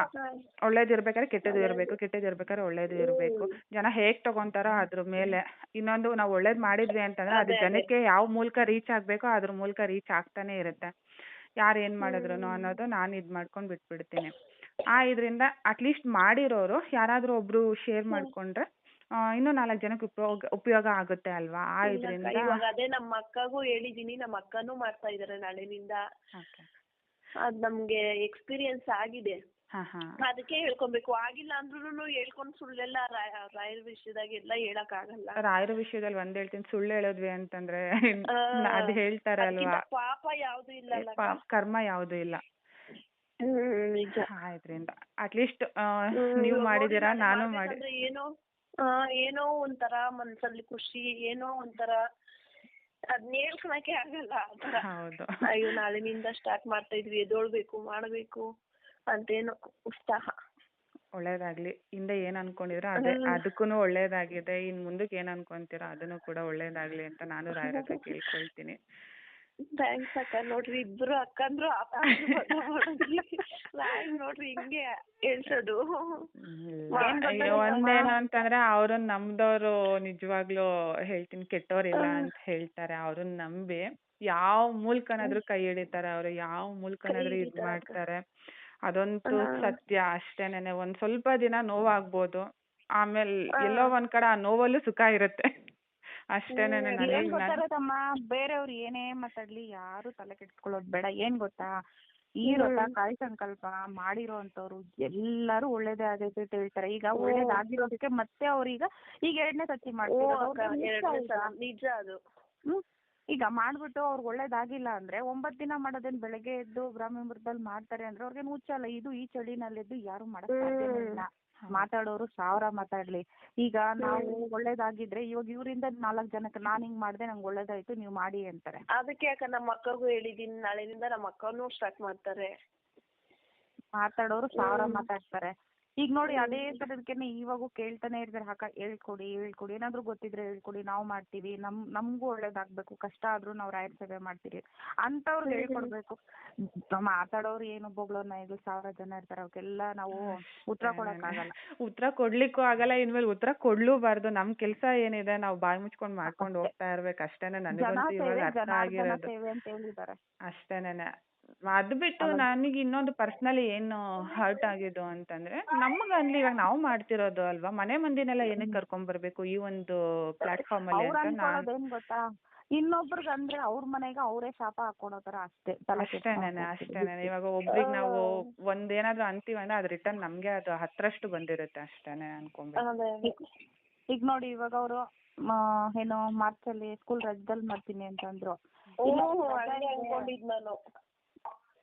ಒಳ್ಳೇದು ಇರ್ಬೇಕಾದ್ರೆ ಕೆಟ್ಟದ್ದು ಇರ್ಬೇಕು ಕೆಟ್ಟದ್ದು ಇರ್ಬೇಕಾದ್ರೆ ಒಳ್ಳೇದು ಇರ್ಬೇಕು. ಜನ ಹೇಗ್ ತಗೊಂತಾರೋ ಅದ್ರ ಮೇಲೆ. ಇನ್ನೊಂದು ನಾವು ಒಳ್ಳೇದ್ ಮಾಡಿದ್ವಿ ಅಂತಂದ್ರೆ ಅದೇ. ಜನಕ್ಕೆ ಯಾವ ಮೂಲಕ ರೀಚ್ ಆಗ್ಬೇಕೋ ಅದ್ರ ಮೂಲಕ ರೀಚ್ ಆಗ್ತಾನೆ ಇರುತ್ತೆ. ಯಾರ್ ಏನ್ ಮಾಡಿದ್ರುನು. ಅನ್ನೋದು ನಾನ್ ಇದ್ ಮಾಡ್ಕೊಂಡ್ ಬಿಟ್ಬಿಡ್ತೀನಿ. ಆ ಇದ್ರಿಂದ ಅಟ್ಲೀಸ್ಟ್ ಮಾಡಿರೋರು ಯಾರಾದ್ರೂ ಒಬ್ರು ಶೇರ್ ಮಾಡ್ಕೊಂಡ್ರೆ ಇನ್ನು ನಾಲ್ಕು ಜನಕ್ಕೆ ಉಪಯೋಗ ಉಪಯೋಗ ಆಗುತ್ತೆ ಅಲ್ವಾ? ಆ ಇದ್ರಿಂದ ಇವಾಗ ಅದೇ ನಮ್ಮ ಅಕ್ಕಗೂ ಹೇಳಿದೀನಿ ನಮ್ಮ ಅಕ್ಕನೂ ಮಾಡ್ತಾ ಇದಾರೆ ನಾಳೆನಿಂದ. ಅದ್ ನಮ್ಗೆ ಎಕ್ಸ್ಪೀರಿಯನ್ಸ್ ಆಗಿದೆ. ಅದಕ್ಕೆ ಹೇಳ್ಕೊಬೇಕು. ಆಗಿಲ್ಲ ಅಂದ್ರೂನು ಹೇಳ್ಕೊಂಡ್ ಸುಳ್ಳೆಲ್ಲ ರಾಯ- ರಾಯರ ವಿಷಯದಾಗ ಎಲ್ಲ ಹೇಳಕ್ ಆಗಲ್ಲ ರಾಯರ ವಿಷಯದಲ್ಲಿ ಒಂದ್ ಹೇಳ್ತೀನಿ. ಸುಳ್ಳು ಹೇಳಿದ್ವಿ ಅಂತಂದ್ರೆ ಅದ್ ಹೇಳ್ತಾರೆ ಅಲ್ವಾ ಅದ್ಕಿಂತ ಪಾಪ ಯಾವ್ದು ಇಲ್ಲ ಕರ್ಮ ಯಾವ್ದು ಇಲ್ಲ. ಆಯ್ತ್ರಿಂದ ಅಟ್ಲೀಸ್ಟ್ ನೀವು ಮಾಡಿದೀರಾ ನಾನು ಮಾಡಿ. ಏನೋ ಏನೋ ಒಂಥರ ಮನ್ಸಲ್ಲಿ ಖುಷಿ ಏನೋ ಒಂಥರ ಅದ್ನ ಹೇಳ್ಕೊಳಕ್ಕೆ ಆಗಲ್ಲ ಹೌದು. ಅಯ್ಯೋ ನಾಳಿನಿಂದ ಸ್ಟಾರ್ಟ್ ಮಾಡ್ತಾ ಇದ್ವಿ. ಎದ್ದೊಳ್ಬೇಕು ಮಾಡ್ಬೇಕು. ಅಂತೇನೋ ಉತ್ಸಾಹ. ಒಳ್ಳೇದಾಗ್ಲಿ. ಹಿಂದೆ ಏನ್ ಅನ್ಕೊಂಡಿದ್ರೋ ಅದೇ. ಅದಕ್ಕೂನು ಒಳ್ಳೇದಾಗಿದೆ. ಇನ್ ಮುಂದಕ್ಕೆ ಏನ್ ಅನ್ಕೊಂತೀರೋ ಅದನ್ನು ಕೂಡ ಒಳ್ಳೇದಾಗ್ಲಿ ಅಂತ ನಾನು ರಾಯರ ಹತ್ರ ಕೇಳ್ಕೊಳ್ತೀನಿ. ಥ್ಯಾಂಕ್ಸ್ ಅಕ್ಕ. ನೋಡ್ರಿ ಇಬ್ರು ಅಕ್ಕಂದ್ರು ರಾಯ್ ನೋಡ್ರಿ ಹಿಂಗೆ ಹೇಳ್ಸೋದು. ಒಂದೇನು ಅಂತಂದ್ರೆ ಅವ್ರನ್ನ ನಮ್ದವ್ರು ನಿಜವಾಗ್ಲೂ ಹೇಳ್ತೀನಿ ಕೆಟ್ಟೋರಿಲ್ಲ ಅಂತ ಹೇಳ್ತಾರೆ. ಅವ್ರನ್ನ ನಂಬಿ ಯಾವ ಮೂಲಕನಾದ್ರೂ ಕೈ ಹಿಡಿತಾರೆ. ಅವ್ರು ಯಾವ ಮೂಲಕನಾದ್ರೂ ಇದ್ ಮಾಡ್ತಾರೆ. ಅದಂತೂ ಸತ್ಯ ಅಷ್ಟೇನೆ ಒಂದ್ ಸ್ವಲ್ಪ ದಿನ ನೋವಾಗ್ಬೋದು. ಆಮೇಲ್ ಎಲ್ಲೋ ಒಂದ್ ಕಡೆ ಆ ನೋವಲ್ಲೂ ಸುಖ ಇರುತ್ತೆ. ಅಷ್ಟೇನೆ ಏನ್ ಗೊತ್ತಾಗತ್ತಮ್ಮ? ಬೇರೆಯವ್ರು ಏನೇ ಮಾತಾಡ್ಲಿ ಯಾರು ತಲೆ ಕೆಡ್ಸ್ಕೊಳ್ಳೋದ್ ಬೇಡ. ಏನ್ ಗೊತ್ತಾ? ಈ ವ್ರತ ಕಾಯಿ ಸಂಕಲ್ಪ ಮಾಡಿರೋ ಅಂತವ್ರು ಎಲ್ಲಾರು ಒಳ್ಳೇದೇ ಆಗೈತೆ ಅಂತ ಹೇಳ್ತಾರೆ. ಈಗ ಒಳ್ಳೇದಾಗಿರೋದಕ್ಕೆ ಮತ್ತೆ ಅವ್ರೀಗ ಈಗ ಎರಡನೇ ಸತಿ ಮಾಡ್ತಾರೆ ಮಾಡ್ತಿರೋದು? ನಿಜ ಅದು. ಹ್ಮ್. ಈಗ ಮಾಡ್ಬಿಟ್ಟು ಅವ್ರಿಗೆ ಒಳ್ಳೇದಾಗಿಲ್ಲ ಅಂದ್ರೆ ಒಂಬತ್ತು ದಿನ ಮಾಡೋದೇನು ಬೆಳಗ್ಗೆ ಎದ್ದು ಬ್ರಾಹ್ಮಿ ಮುಹೂರ್ತದಲ್ಲಿ ಮಾಡ್ತಾರೆ ಅಂದ್ರೆ ಅವ್ರಿಗೆ ಹುಚ್ಚಲ್ಲ ಇದು ಈ ಚಳಿನಲ್ಲಿದ್ದು ಯಾರು ಮಾಡಕ್ ಸಾಧ್ಯನೇ ಇಲ್ಲ. ಮಾತಾಡೋರು ಸಾವಿರ ಮಾತಾಡ್ಲಿ. ಈಗ ನಾವು ಒಳ್ಳೇದಾಗಿದ್ರೆ ಇವಾಗ ಇವರಿಂದ ನಾಲ್ಕು ಜನಕ್ಕೆ ನಾನು ಹಿಂಗ್ ಮಾಡ್ದೆ ನಂಗೆ ಒಳ್ಳೇದಾಯ್ತು ನೀವು ಮಾಡಿ ಅಂತಾರೆ. ಅದಕ್ಕೆ ಯಾಕೆ ನಮ್ಮ ಅಕ್ಕಗೂ ಹೇಳಿದೀನಿ ನಾಳೆಯಿಂದ ನಮ್ಮ ಅಕ್ಕನೂ ಸ್ಟಾರ್ಟ್ ಮಾಡ್ತಾರೆ. ಮಾತಾಡೋರು ಸಾವಿರ ಮಾತಾಡ್ತಾರೆ. ಈಗ ನೋಡಿ ಅದೇ ತರದಕ್ಕೆನೆ ಇವಾಗೂ ಕೇಳ್ತಾನೆ ಇರ್ತಾರೆ ಅಕ್ಕ ಹೇಳ್ಕೊಡಿ ಹೇಳ್ಕೊಡಿ. ಏನಾದ್ರು ಗೊತ್ತಿದ್ರೆ ಹೇಳ್ಕೊಡಿ. ನಾವು ಮಾಡ್ತೀವಿ. ನಮ್ ನಮಗೂ ಒಳ್ಳೇದಾಗ್ಬೇಕು. ಕಷ್ಟ ಆದ್ರೂ ನಾವು ರಾಯರ ಸೇವೆ ಮಾಡ್ತೀವಿ. ಅಂತವ್ರು ಹೇಳ್ಕೊಡ್ಬೇಕು. ಮಾತಾಡೋರು ಏನು ಬೊಗಳೋ ನಾಯಿಗಳು ಸಾವಿರ ಜನ ಇರ್ತಾರೆ. ಅವಕ್ಕೆಲ್ಲ ನಾವು ಉತ್ತರ ಕೊಡಕ್ ಆಗಲ್ಲ ಉತ್ತರ ಕೊಡ್ಲಿಕ್ಕೂ ಆಗಲ್ಲ. ಇನ್ಮೇಲೆ ಉತ್ತರ ಕೊಡ್ಲೂಬಾರ್ದು. ನಮ್ ಕೆಲ್ಸ ಏನಿದೆ ನಾವು ಬಾಯಿ ಮುಚ್ಕೊಂಡ್ ಮಾಡ್ಕೊಂಡು ಹೋಗ್ತಾ ಇರ್ಬೇಕು. ಅಷ್ಟೇನೆ ನನಗಂತೂ ಇವಾಗ ಅರ್ಥ ಆಗಿರೋದು. ಅಷ್ಟೇನೆ ಅದ್ ಬಿಟ್ಟು ನನಗೆ ಇನ್ನೊಂದು ಪರ್ಸನಲಿ ಏನು ಹರ್ಟ್ ಆಗಿದ್ದು ಅಂತಂದ್ರೆ ನಮಗ್ ಅಲ್ಲಿ ಇವಾಗ ನಾವು ಮಾಡ್ತಿರೋದು ಅಲ್ವಾ? ಮನೆ ಮಂದಿನೆಲ್ಲ ಏನಕ್ ಕರ್ಕೊಂಡ್ ಬರ್ಬೇಕು ಈ ಒಂದು ಪ್ಲಾಟ್ಫಾರ್ಮ್ ಅಲ್ಲಿ ಅಂತ ನಾನ್ ಇನ್ನೊಬ್ರಿಗೆ ಅಂದ್ರೆ ಅವ್ರ ಮನೆಗೆ ಅವರೇ ಶಾಪ ಹಾಕೊಳೋ ತರ ಅಷ್ಟೇ ಅಷ್ಟೇನೆ ಅಷ್ಟೇನೇನೆ ಇವಾಗ ಒಬ್ರಿಗ್ ನಾವು ಒಂದ್ ಏನಾದ್ರು ಅಂತೀವಿ ಅಂದ್ರೆ ಅದ್ ರಿಟರ್ನ್ ನಮ್ಗೆ ಅದು ಹತ್ರಷ್ಟು ಬಂದಿರುತ್ತೆ ಅಷ್ಟೇನೆ ಅನ್ಕೊಂಡ್ ಈಗ ನೋಡಿ ಇವಾಗ ಅವರು ಏನು ಮಾರ್ಚ್ ಅಲ್ಲಿ ಸ್ಕೂಲ್ ರಜದಲ್ಲಿ ಮಾಡ್ತೀನಿ ಅಂತಂದ್ರು ಹ್ಮ್ ಹಂಗೆ ಅನ್ಕೊಂಡಿದ್ ನಾನು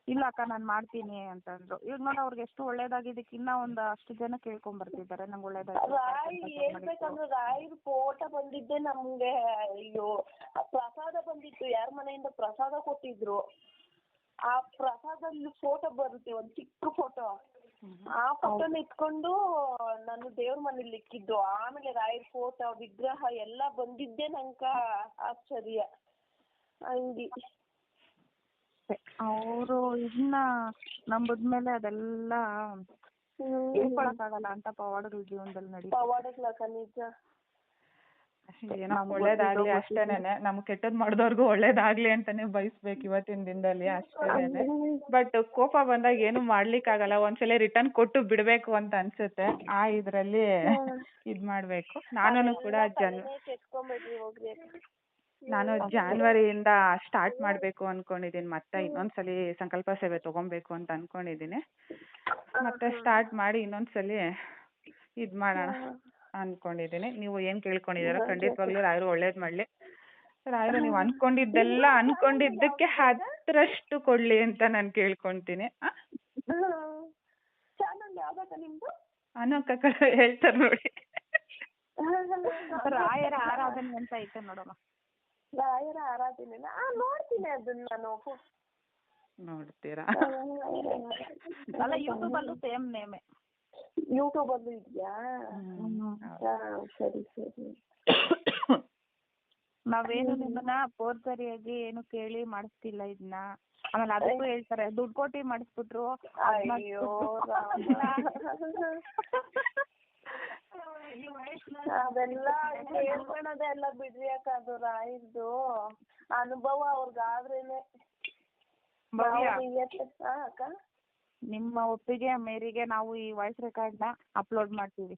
ಇಲ್ಲ ಅಕ್ಕ ನಾನ್ ಮಾಡ್ತೀನಿ ಅಂತಂದ್ರು. ಇವಾಗ ನೋಡಿ ಅವ್ರಿಗೆ ಎಷ್ಟು ಒಳ್ಳೇದಾಗಿದ್ದಕ್ಕೆ ಇನ್ನ ಒಂದ್ ಅಷ್ಟು ಜನ ಕೇಳ್ಕೊಂಡ್ ಬರ್ತಿದ್ದಾರೆ ನಂಗೆ ರಾಯ್ ಹೇಳ್ಬೇಕಂದ್ರೆ ರಾಯರ ಫೋಟೋ ಬಂದಿದ್ದೆ ನಮ್ಗೆ ಅಯ್ಯೋ ಆ ಪ್ರಸಾದ ಬಂದಿತ್ತು. ಯಾರ ಮನೆಯಿಂದ ಪ್ರಸಾದ ಕೊಟ್ಟಿದ್ರು. ಆ ಪ್ರಸಾದಲ್ಲಿ ಫೋಟೋ ಬರುತ್ತೆ ಒಂದ್ ಚಿಕ್ಕ ಫೋಟೋ. ಆ ಫೋಟೋನ ಇಟ್ಕೊಂಡು ನಾನು ದೇವ್ರ ಮನೇಲಿ ಇಕ್ಕಿದ್ದು. ಆಮೇಲೆ ರಾಯರ್ ಫೋಟೋ ವಿಗ್ರಹ ಎಲ್ಲ ಬಂದಿದ್ದೆ ನಂಕ ಆಶ್ಚರ್ಯ. ಹಂಗಿ. ಅವರು ಇದನ್ನ ನಂಬುದ್ಮೇಲೆ ಅದೆಲ್ಲ ಹೇಳ್ಕೊಳಕ್ ಆಗಲ್ಲ ಅಂತ ಪವಾಡಗಳು ಜೀವನದಲ್ಲಿ ನಡೀತಾರೆ ಪವಾಡಗ್ಲಕ್ಕ ನಿಜ. ಏನೋ ಒಳ್ಳೇದಾಗ್ಲಿ ಅಷ್ಟೇನೇನೆ ನಮ್ಗ್ ಕೆಟ್ಟದ್ ಮಾಡಿದವ್ರಿಗೂ ಒಳ್ಳೇದಾಗ್ಲಿ ಅಂತಾನೆ ಬಯಸ್ಬೇಕು ಇವತ್ತಿನ ದಿನದಲ್ಲಿ ಅಷ್ಟೇನೆ ಬಟ್ ಕೋಪ ಬಂದಾಗ ಏನು ಮಾಡ್ಲಿಕ್ಕಾಗಲ್ಲ. ಒಂದ್ಸಲ ರಿಟರ್ನ್ ಕೊಟ್ಟು ಬಿಡ್ಬೇಕು ಅಂತ ಅನ್ಸುತ್ತೆ. ಆ ಇದ್ರಲ್ಲಿ ಇದ್ ಮಾಡ್ಬೇಕು. ನಾನು ಕೂಡ ಜನ್ ನಾನು ಜಾನ್ವರಿಯಿಂದ ಸ್ಟಾರ್ಟ್ ಮಾಡ್ಬೇಕು ಅನ್ಕೊಂಡಿದೀನಿ ಮತ್ತೆ ಇನ್ನೊಂದ್ಸಲಿ ಸಂಕಲ್ಪ ಸೇವೆ ತಗೊಬೇಕು ಅಂತ ಅನ್ಕೊಂಡಿದೀನಿ. ಮತ್ತೆ ಸ್ಟಾರ್ಟ್ ಮಾಡಿ ಇನ್ನೊಂದ್ಸಲಿ ಇದ್ ಮಾಡೋಣ ಅನ್ಕೊಂಡಿದೀನಿ. ನೀವು ಏನ್ ಕೇಳ್ಕೊಂಡಿದೀರೋ? ಖಂಡಿತವಾಗ್ಲೂ ರಾಯರು ಒಳ್ಳೇದ್ ಮಾಡ್ಲಿ. ರಾಯರು ನೀವು ಅನ್ಕೊಂಡಿದ್ದೆಲ್ಲ ಅನ್ಕೊಂಡಿದ್ದಕ್ಕೆ ಹತ್ತರಷ್ಟು ಕೊಡ್ಲಿ ಅಂತ ನಾನು ಕೇಳ್ಕೊಂತೀನಿ. ಅನೋಕ ಹೇಳ್ತಾರೆ ನೋಡಿ. ರಾಯರ ಆರಾಧನೆ ಅಂತ ಐತೆ ನೋಡಮ್ಮ. ರಾಯರ ಆರಾಧನೆನ ಆ ನೋಡ್ತೀನಿ ಅದನ್ನ ನಾನು. ನೋಡ್ತೀರಾ? ಅಲ್ಲ ಯೂಟ್ಯೂಬ್ ಅಲ್ಲೂ ಸೇಮ್ ನೇಮೆ ಯೂಟ್ಯೂಬ್ ಅಲ್ಲೂ ಇದೆಯಾ? ಹಾ ಸರಿ ಸರಿ. ನಾವೇನು ನಿಮ್ಮನ್ನ ಆಗಿ ಏನು ಕೇಳಿ ಮಾಡಿಸ್ತಿಲ್ಲ ಇದನ್ನ ಆಮೇಲೆ ಅದಕ್ಕೂ ಹೇಳ್ತಾರೆ ದುಡ್ಡು ಕೊಟ್ಟು ಮಾಡಿಸ್ಬಿಟ್ರು. ಅಯ್ಯೋ ಅದೆಲ್ಲ ಹೇಳ್ಕೊಳೋದೆ ಎಲ್ಲ ಬಿಡ್ರಿ ಅಕ್ಕ ಅದು ರಾಯರ್ದು ಅನುಭವ ಭವ್ಯ ಹಾ ಅಕ್ಕ? ನಿಮ್ಮ ಒಪ್ಪಿಗೆ ಮೇರಿಗೆ ನಾವು ಈ ವಾಯ್ಸ್ನ ಅಪ್ಲೋಡ್ ಮಾಡ್ತೀವಿ.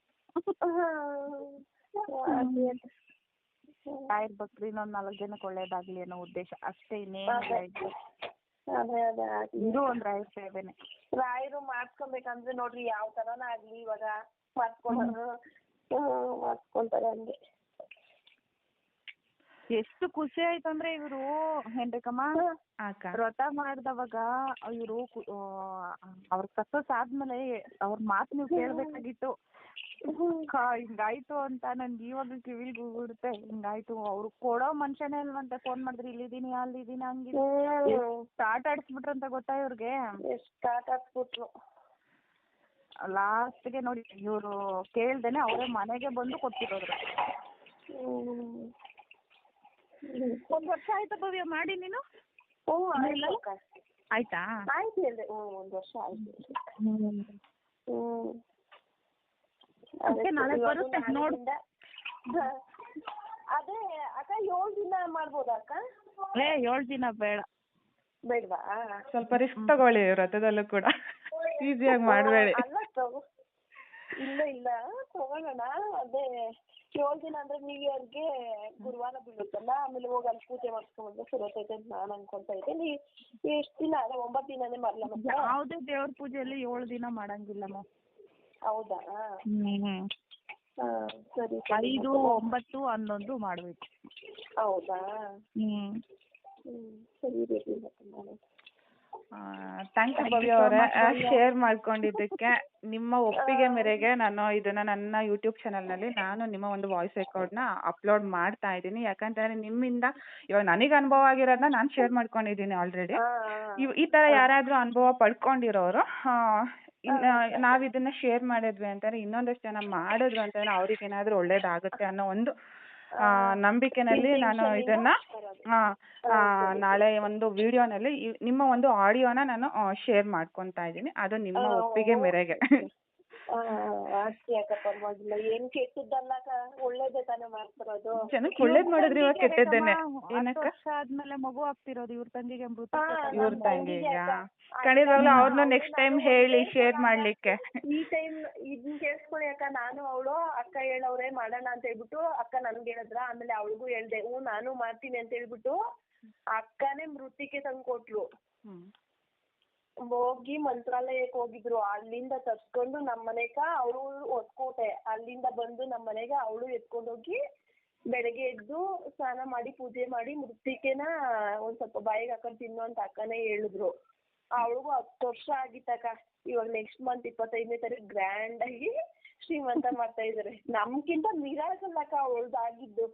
ರಾಯರ್ ಭಕ್ತರು ಇನ್ನೊಂದ್ ನಾಲ್ಕು ಜನಕ್ಕೆ ಒಳ್ಳೇದಾಗ್ಲಿ ಅನ್ನೋ ಉದ್ದೇಶ. ಅಷ್ಟೇ ಇನ್ನೇ ಇದು. ಅದೇ ಅದೇ ಇದು ಒಂದ್ ರಾಯರ್ ಸೇವೆನೆ. ರಾಯರು ಮಾಡ್ಸ್ಕೊಬೇಕಂದ್ರೆ ನೋಡ್ರಿ ಯಾವ ತರನ ಆಗ್ಲಿ ಇವಾಗ ಮಾಡ್ಸ್ಕೊಂಡ್ರು ಹ್ಮ್ ಮಾಡ್ಸ್ಕೊಂತಾರೆ ಹಂಗೆ. ಎಷ್ಟು ಖುಷಿ ಆಯ್ತು ಅಂದ್ರೆ ಇವರು ಹೆಂಡ್ರಿಕಮ್ಮ ಅಕ್ಕ. ವ್ರತ ಮಾಡ್ದವಾಗ ಇವರು ಅವ್ರ ಸಕ್ಸಸ್ ಆದ್ಮೇಲೆ ಅವ್ರ ಮಾತು ನೀವು ಕೇಳ್ಬೇಕಾಗಿತ್ತು. ಹಿಂಗಾಯ್ತು ಅಂತ ನನ್ಗೆ ಇವಾಗ ಕಿವಿಲ್ ಬಿಡುತ್ತೆ ಹಿಂಗಾಯ್ತು ಅವ್ರು ಕೊಡೋ ಮನುಷ್ಯನೇ ಅಲ್ವಂತೆ ಫೋನ್ ಮಾಡಿದ್ರಿ ಇಲ್ಲಿದೀನಿ ಅಲ್ಲಿದೀನಿ ಹಂಗಿದೀನಿ ಹ್ಮ್. ಸ್ಟಾರ್ಟ್ ಆಡಿಸ್ಬಿಟ್ರಂತ ಗೊತ್ತಾ ಇವ್ರಿಗೆ? ಸ್ಟಾರ್ಟ್ ಹಾಕ್ಬಿಟ್ರು ಲಾಸ್ಟ್ಗೆ ನೋಡಿ ಇವರು ಕೇಳ್ದೇನೆ ಅವರೇ ಮನೆಗೆ ಬಂದು ಕೊಟ್ಟಿರೋದ್ರು ಹ್ಮ್. ಒಂದ್ ವರ್ಷ ಆಯ್ತಾ ಭವ್ಯ ಮಾಡಿ ನೀನು? ಓ ಇಲ್ಲ ಆಯ್ತಾ? ಆಯ್ತು ಹೇಳ್ದೆ ಹ್ಞೂ ಒಂದ್ ವರ್ಷ ಆಯ್ತು. ಹ್ಮ್. ಮತ್ತೆ ನಾಳೆ ಬರುತ್ತೆ, ನೋಡು. ಅದೇ ಅಕ್ಕ ಏಳು ದಿನ ಮಾಡ್ಬೋದಾ ಅಕ್ಕ? ಏ ಏಳು ದಿನ ಬೇಡ. ಬೇಡವಾ? ಸ್ವಲ್ಪ ರಿಸ್ಕ್ ತಗೊಳ್ಳಿ ವ್ರತದಲ್ಲೂ ಕೂಡ. ಈಸಿಯಾಗಿ ಮಾಡಬೇಡಿ. ಅಲ್ಲ ತಗೋ ಇಲ್ಲ ಇಲ್ಲ ತಗೊಳ್ಳೋಣ. ಅದೇ ಏಳು ದಿನ ಅಂದ್ರೆ ನ್ಯೂ ಇಯರ್ಗೆ ಗುರುವಾರ ಬೀಳುತ್ತಲ್ಲ ಆಮೇಲೆ ಹೋಗಿ ಅಲ್ಲಿ ಪೂಜೆ ಮಾಡ್ಸ್ಕೊಂಡ್ರೆ ಸರಿಯಾಗ್ತೈತೆ ಅಂತ ನಾನು ಅನ್ಕೊಂತಾ ಇದ್ದೆ ನೀ ಎಷ್ಟು ದಿನ ಅದೇ ಒಂಬತ್ತು ದಿನನೇ ಮಾಡಲ ಮತ್ತೆ? ಯಾವುದೇ ದೇವ್ರ ಪೂಜೆಯಲ್ಲಿ ಏಳು ದಿನ ಮಾಡಂಗಿಲ್ಲಮ್ಮ ಹೌದಾ? ಸರಿ ಐದು ಒಂಬತ್ತು ಹನ್ನೊಂದು ಮಾಡಬೇಕು. ಹೌದಾ? ಹ್ಮ್. ಹ್ಞೂ ಸರಿ ಥ್ಯಾಂಕ್ ಯು ಭವ್ಯ ಅವರೇ. ಶೇರ್ ಮಾಡ್ಕೊಂಡಿದ್ದಕ್ಕೆ ನಿಮ್ಮ ಒಪ್ಪಿಗೆ ಮೇರೆಗೆ ನಾನು ಇದನ್ನ ನನ್ನ ಯೂಟ್ಯೂಬ್ ಚಾನಲ್ನಲ್ಲಿ ನಾನು ನಿಮ್ಮ ಒಂದು ವಾಯ್ಸ್ ರೆಕಾರ್ಡ್ನ ಅಪ್ಲೋಡ್ ಮಾಡ್ತಾ ಇದ್ದೀನಿ. ಯಾಕಂತಂದ್ರೆ ನಿಮ್ಮಿಂದ ಇವಾಗ ನನಗೆ ಅನುಭವ ಆಗಿರೋದನ್ನ ನಾನು ಶೇರ್ ಮಾಡ್ಕೊಂಡಿದ್ದೀನಿ ಆಲ್ರೆಡಿ ಈ ತರ ಯಾರಾದ್ರೂ ಅನುಭವ ಪಡ್ಕೊಂಡಿರೋರು ನಾವ್ ಇದನ್ನ ಶೇರ್ ಮಾಡಿದ್ವಿ ಅಂತಂದ್ರೆ ಇನ್ನೊಂದಷ್ಟು ಜನ ಮಾಡಿದ್ರು ಅಂತಂದ್ರೆ ಅವ್ರಿಗೆ ಏನಾದ್ರು ಒಳ್ಳೇದಾಗುತ್ತೆ ಅನ್ನೋ ಒಂದು ನಂಬಿಕೆನಲ್ಲಿ ನಾನು ಇದನ್ನ ಆ, ಆ, ನಾಳೆ ಒಂದು ವಿಡಿಯೋನಲ್ಲಿ ನಿಮ್ಮ ಒಂದು ಆಡಿಯೋನ ನಾನು ಶೇರ್ ಮಾಡ್ಕೊಂತ ಇದ್ದೀನಿ. ಅದು ನಿಮ್ಮ ಒಪ್ಪಿಗೆ ಓ- ಅಕ್ಕ ಪರವಾಗಿಲ್ಲ. ಏನ್ ಕೆಟ್ಟದ್ದಲ್ಲ ಅಕ್ಕ ಒಳ್ಳೇದೇ ತಾನೇ ಮಾಡ್ತಿರೋದು. ಜನಕ್ಕೆ ಒಳ್ಳೇದ್ ಮಾಡಿದ್ರೆ ಇವಾಗ ಕೆಟ್ಟದ್ದೇನೆ. ಹತ್ತು ಏನಕ್ಕ? ವರ್ಷ ಆದ್ಮೇಲೆ ಮಗು ಆಗ್ತಿರೋದು ಇವ್ರ ತಂಗಿಗೆ ಮೃತ ಹಾ, ಇವ್ರ ತಂಗಿಗ. ತಂಗಿಗೆ ಅಕ್ಕ. ಖಂಡಿತವಾಗ್ಲೂ ಅಕ್ಕ, ಅವ್ರನ್ನ ನೆಕ್ಸ್ಟ್ ಟೈಮ್ ಹೇಳಿ ಶೇರ್ ಮಾಡ್ಲಿಕ್ಕೆ. ಈ ಟೈಮ್ ಇದನ್ನ ಕೇಳಿಸ್ಕೊಳ್ಳಿ ಅಕ್ಕ. ನಾನು ಅವಳು ಅಕ್ಕ ಹೇಳವ್ರೆ ಮಾಡೋಣ ಅಂತ ಹೇಳ್ಬಿಟ್ಟು ಅಕ್ಕ ನನ್ಗೆ ಹೇಳಿದ್ರ. ಆಮೇಲೆ ಅವಳಿಗೂ ಹೇಳ್ದೆ ಹ್ಞೂ ನಾನು ಮಾಡ್ತೀನಿ ಅಂತ ಹೇಳ್ಬಿಟ್ಟು ಅಕ್ಕನೇ ಮೃತಿಕೆ ತಂದು ಕೊಟ್ರು ಹ್ಮ್. ಹೋಗಿ ಮಂತ್ರಾಲಯಕ್ಕೆ ಹೋಗಿದ್ರು. ಅಲ್ಲಿಂದ ತರ್ಸ್ಕೊಂಡು ನಮ್ಮ ಮನೆಗ ಅವಳು ಹೊಸಕೋಟೆ ಅಲ್ಲಿಂದ ಬಂದು ನಮ್ಮ ಮನೆಗೆ ಅವಳು ಎತ್ಕೊಂಡು ಹೋಗಿ ಬೆಳಗ್ಗೆ ಎದ್ದು ಸ್ನಾನ ಮಾಡಿ ಪೂಜೆ ಮಾಡಿ ಮೃತ್ತಿಕೆನ ಒಂದ್ ಸ್ವಲ್ಪ ಬಾಯಿಗೆ ಹಾಕೊಂಡ್ ತಿನ್ನು ಅಂತ ಅಕ್ಕನೇ ಹೇಳಿದ್ರು. ಅವಳಿಗೂ ಹತ್ತು ವರ್ಷ ಆಗಿತ್ತಕ್ಕ ಇವಾಗ ನೆಕ್ಸ್ಟ್ ಮಂತ್ ಇಪ್ಪತ್ತೈದನೇ ತಾರೀಕು ಗ್ರ್ಯಾಂಡ್ ಆಗಿ ಶ್ರೀಮಂತ ಮಾಡ್ತಾ ಇದಾರೆ. ನಮ್ಗಿಂತ ಮಿರಾಕಲ್ ಅಕ್ಕ ಅವಳ್ದು ಆಗಿದ್ದು.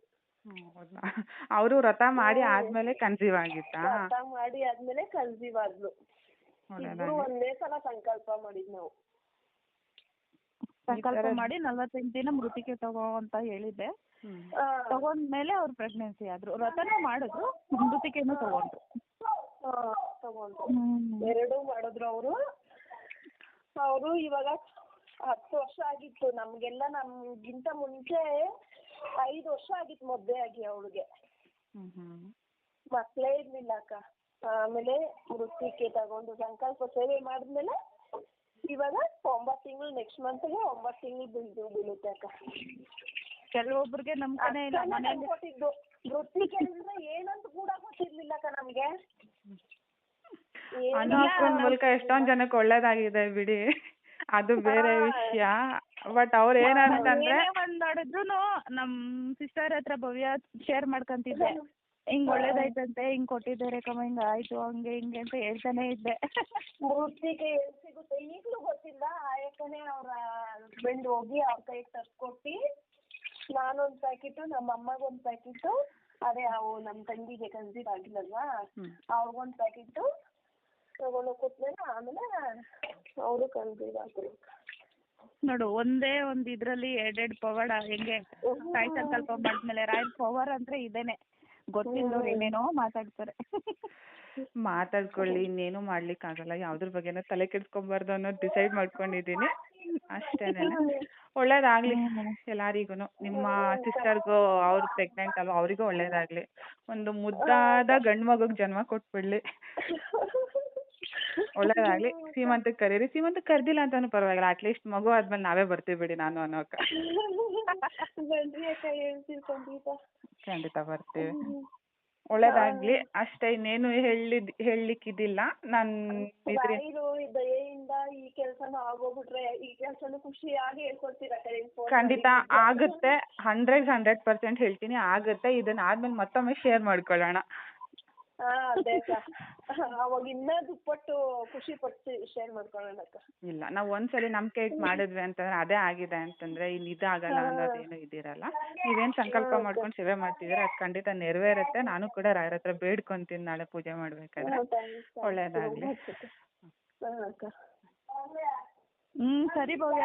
ಅವರು ವ್ರತ ಮಾಡಿ ಆದ್ಮೇಲೆ ಕನ್ಸೀವ್ ಆಗಿತ್ತಾ? ವ್ರತ ಮಾಡಿ ಆದ್ಮೇಲೆ ಕನ್ಸೀವ್ ಆದ್ಲು. ಇಬ್ರು ಒಂದೇ ಸಲ ಸಂಕಲ್ಪ ಮಾಡಿದ್ ನಾವು. ಸಂಕಲ್ಪ ಮಾಡಿ ನಲ್ವತ್ತೈದು ದಿನ ಮೃತಿಕೆ ತಗೋ ಅಂತ ಹೇಳಿದ್ದೆ. ತಗೊಂಡ್ ಮೇಲೆ ತಗೊಂಡ್ಮೇಲೆ ಅವ್ರು ಪ್ರೆಗ್ನೆನ್ಸಿ ಆದ್ರು. ರಥನ ಮಾಡಿದ್ರು ಮೃತಿಕೆನೂ ತಗೊಂಡ್ರು. ತಗೊಂಡ್ರು. ಎರಡೂ ಮಾಡಿದ್ರು ಅವರು. ಅವರು ಇವಾಗ ಹತ್ತು ವರ್ಷ ಆಗಿತ್ತು. ನಮ್ಗೆಲ್ಲ ನಮ್ಗಿಂತ ಮುಂಚೆ ಐದು ವರ್ಷ ಆಗಿತ್ತು ಮದ್ವೆ ಆಗಿ ಅವಳಿಗೆ. ಮಕ್ಳೇ ಇರ್ಲಿಲ್ಲ ಅಕ್ಕ. ಆಮೇಲೆ ಮೃತ್ತಿಕೆ ತಗೊಂಡು ಸಂಕಲ್ಪ ಸೇವೆ ಮಾಡಿದ್ಮೇಲೆ ಇವಾಗ ಒಂಬತ್ತು ತಿಂಗಳು ನೆಕ್ಸ್ಟ್ ಮಂತ್ಗೆ ಒಂಬತ್ತು ತಿಂಗಳು ಬೀಳ್ದು ಬೀಳುತ್ತೆ ಅಕ್ಕ. ಕೆಲವೊಬ್ರಿಗೆ ನಂಬ್ಕನೇ ಇಲ್ಲ ಮನೆಯಲ್ಲಿ. ಮನೇಲಿ ತಂದ್ಕೊಟ್ಟಿದ್ದು ಮೃತ್ತಿಕೆ ಅಂದ್ರೆ ಏನಂತ ಕೂಡ ಗೊತ್ತಿರ್ಲಿಲ್ಲ ಅಕ್ಕ ನಮ್ಗೆ. ಅನಾಥನ ಮೂಲಕ ಎಷ್ಟೊಂದ್ ಜನಕ್ಕೆ ಒಳ್ಳೇದಾಗಿದೆ ಬಿಡಿ. ಅದು ಬೇರೆ ವಿಷಯ. ಬಟ್ ಅವ್ರ ಏನಂತಂದ್ರೆ ಏನೇ ಒಂದ್ ನೋಡಿದ್ರುನು ನಮ್ ಸಿಸ್ಟರ್ ಹತ್ರ ಭವ್ಯ ಶೇರ್ ಮಾಡ್ಕೊಂತಿದ್ದೆ. ಹಿಂಗ್ ಒಳ್ಳೇದಾಯ್ತಂತೆ ಹಿಂಗ್ ಕೊಟ್ಟಿದ್ದಾರೆ ಕಮ್ಮ ಹಿಂಗ್ ಆಯ್ತು ಹಂಗೆ ಹಿಂಗೆ ಅಂತ ಹೇಳ್ತಾನೆ ಇದ್ದೆ. ಮೂರ್ತಿಗೆ ಎಲ್ಲಿ ಸಿಗುತ್ತೆ ಈಗಲೂ ಗೊತ್ತಿಲ್ಲ ಆಯಕ್ಕನೇ ಅವ್ರ ಹಸ್ಬೆಂಡ್ ಹೋಗಿ ಅವ್ರ ಕೈಗೆ ತರ್ಸ್ಕೊಟ್ಟು ನಾನೊಂದ್ ಪ್ಯಾಕೆಟು ನಮ್ಮ ಅಮ್ಮಗೊಂದ್ ಪ್ಯಾಕೆಟು ಅದೇ ಅವು ನಮ್ಮ ತಂಗಿಗೆ ಕನ್ಸೀವ್ ಆಗಿಲ್ಲಲ್ವಾ. ಅವ್ರಿಗೊಂದ್ ಪ್ಯಾಕೆಟು ತಗೊಂಡು ಕೊಟ್ಮೇಲೆ ಆಮೇಲೆ ಅವರು ಕನ್ಸೀವ್ ಆದ್ರು ನೋಡು ಒಂದೇ ಒಂದ್ ಇದ್ರಲ್ಲಿ ಎರಡೆರಡು ಪವಾಡ ಹೆಂಗೆ ತಾಯಿ ಸಂಕಲ್ಪ ಮಾಡಿದ್ಮೇಲೆ ರಾಯಲ್ ಪವರ್ ಅಂದ್ರೆ ಇದೇನೆ. ಗೊತ್ತಿಲ್ಲದವ್ರು ಏನೇನೋ ಮಾತಾಡ್ತಾರೆ. ಮಾತಾಡ್ಕೊಳ್ಳಿ ಇನ್ನೇನು ಮಾಡ್ಲಿಕ್ ಆಗಲ್ಲ ಯಾವ್ದ್ರ ಬಗ್ಗೆನೂ ತಲೆ ಕೆಡ್ಸ್ಕೊಬಾರ್ದು ಅನ್ನೋದು ಡಿಸೈಡ್ ಮಾಡ್ಕೊಂಡಿದೀನಿ ಅಷ್ಟೇನೆ. ಒಳ್ಳೇದಾಗ್ಲಿ ಎಲ್ಲಾರಿಗೂನು. ನಿಮ್ಮ ಸಿಸ್ಟರ್ಗೂ ಅವ್ರು ಪ್ರೆಗ್ನೆಂಟ್ ಅಲ್ವಾ ಅವರಿಗೂ ಒಳ್ಳೇದಾಗ್ಲಿ. ಒಂದು ಮುದ್ದಾದ ಗಂಡ್ ಮಗುಗ್ ಜನ್ಮ ಕೊಟ್ಬಿಡ್ಲಿ. ಒಳ್ಳೇದಾಗ್ಲಿ. ಸೀಮಂತಕ್ಕೆ ಕರೀರಿ. ಸೀಮಂತಕ್ಕೆ ಕರ್ದಿಲ್ಲ ಅಂತಾನು ಪರವಾಗಿಲ್ಲ. ಅಟ್ಲೀಸ್ಟ್ ಮಗು ಆದ್ಮೇಲೆ ನಾವೇ ಬರ್ತೀವಿ ಬಿಡಿ ನಾನು ಅನ್ನೋಕ ಬನ್ರಿ ಅಕ್ಕ ಹೇಳ್ತೀವಿ ಖಂಡಿತ. ಖಂಡಿತ ಬರ್ತೀವಿ. ಒಳ್ಳೇದಾಗ್ಲಿ. ಅಷ್ಟೇ ಇನ್ನೇನು ಹೇಳಿದ್ ಹೇಳಲಿಕ್ಕಿದಿಲ್ಲ. ನಾನ್ ಇದ್ರಿ ರಾಯರು ದಯೆಯಿಂದ ಈ ಕೆಲ್ಸನೂ ಆಗೋಗ್ಬಿಟ್ರೆ ಈ ಕೆಲ್ಸನೂ ಖುಷಿಯಾಗಿ ಹೇಳ್ಕೊಡ್ತೀರಾ ಖಂಡಿತ ಆಗುತ್ತೆ. ಹಂಡ್ರೆಡ್ ಹಂಡ್ರೆಡ್ ಪರ್ಸೆಂಟ್ ಹೇಳ್ತೀನಿ. ಆಗುತ್ತೆ. ಇದನ್ನ ಆದ್ಮೇಲೆ ಮತ್ತೊಮ್ಮೆ ಶೇರ್ ಮಾಡ್ಕೊಳ್ಳೋಣ. ಹಾ ಅದೇ ಅಕ್ಕ. ಅವಾಗ ಇನ್ನ ದುಪ್ಪಟ್ಟು ಖುಷಿ ಪಟ್ಟು ಶೇರ್ ಮಾಡ್ಕೊಳ್ಳೋಣ ಅಕ್ಕ. ಇಲ್ಲ ನಾವು ಒಂದ್ಸಲಿ ನಂಬಿಕೆ ಇಟ್ ಮಾಡಿದ್ವಿ ಅಂತಂದ್ರೆ ಅದೇ ಆಗಿದೆ ಅಂತಂದ್ರೆ ಇನ್ನು ಇದಾಗಲ್ಲ ಅನ್ನೋದೇನು ಇದಿರಲ್ಲ. ನೀವೇನ್ ಸಂಕಲ್ಪ ಮಾಡ್ಕೊಂಡು ಸೇವೆ ಮಾಡ್ತಿದ್ದೀರಾ ಅದು ಖಂಡಿತ ನೆರವೇರುತ್ತೆ. ನಾನು ಕೂಡ ರಾಯರ ಹತ್ರ ಬೇಡ್ಕೊಂತೀನಿ ನಾಳೆ ಪೂಜೆ ಮಾಡ್ಬೇಕಾದ್ರೆ. ಒಳ್ಳೇದಾಗ್ಲಿ. ಹಾ ಅಕ್ಕ. ಹ್ಮ್ ಸರಿ ಭವ್ಯ